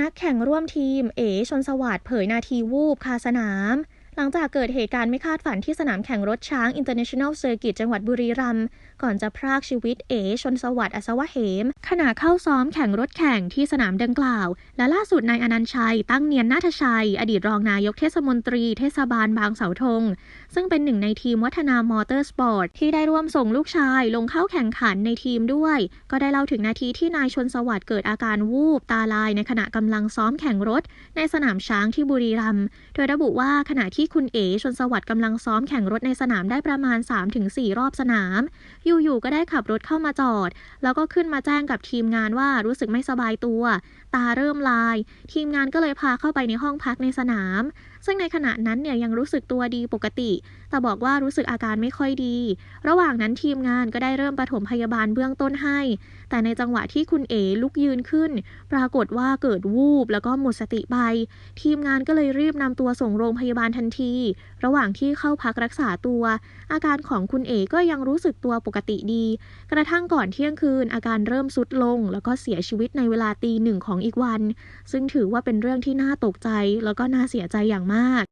นักแข่งร่วมทีม เอชนสวัสดิ์เผยนาทีวูบคาสนาม หลังจากเกิดเหตุการณ์ไม่คาดฝันที่สนามแข่งรถช้าง International Circuit จังหวัดบุรีรัมย์ก่อนจะพรากชีวิตเอ ชนสวัสดิ์อัศวะเหม ขณะเข้าซ้อมแข่งรถแข่งที่สนามดังกล่าว และล่าสุดนายอนันต์ชัย ตั้งเนียนนาทชัย อดีตรองนายกเทศมนตรีเทศบาลบางเสาธง ซึ่งเป็นหนึ่งในทีมวัฒนามอเตอร์สปอร์ต ที่ได้ร่วมส่งลูกชายลงเข้าแข่งขันในทีมด้วย ก็ได้เล่าถึงนาทีที่นายชนสวัสดิ์เกิดอาการวูบตาลายในขณะกำลังซ้อมแข่งรถ ในสนามช้างที่บุรีรัมย์โดยระบุว่าขณะที่คุณเอ๋ชนสวัสดิ์กำลังซ้อมแข่งรถในสนามได้ประมาณ 3-4 รอบสนาม อยู่ๆก็ได้ขับรถเข้ามาจอด แล้วก็ขึ้นมาแจ้งกับทีมงานว่ารู้สึกไม่สบายตัว ตาเริ่มลาย ทีมงานก็เลยพาเข้าไปในห้องพักในสนาม ซึ่งในขณะนั้นเนี่ยยังรู้สึกตัวดีปกติ แต่บอกว่ารู้สึกอาการไม่ค่อยดี ระหว่างนั้นทีมงานก็ได้เริ่มปฐมพยาบาลเบื้องต้นให้ แต่ในจังหวะที่คุณเอ๋ลุกยืนขึ้น ปรากฏว่าเกิดวูบแล้วก็หมดสติไป ทีมงานก็เลยรีบนำตัวส่งโรงพยาบาลทันที ระหว่างที่เข้าพักรักษาตัว อาการของคุณเอ๋ก็ยังรู้สึกตัวปกติดี กระทั่งก่อนเที่ยงคืนอาการเริ่มสุดลง แล้วก็เสียชีวิตในเวลาตีหนึ่งของอีกวัน ซึ่งถือว่าเป็นเรื่องที่น่าตกใจแล้วก็น่าเสียใจอย่างมาก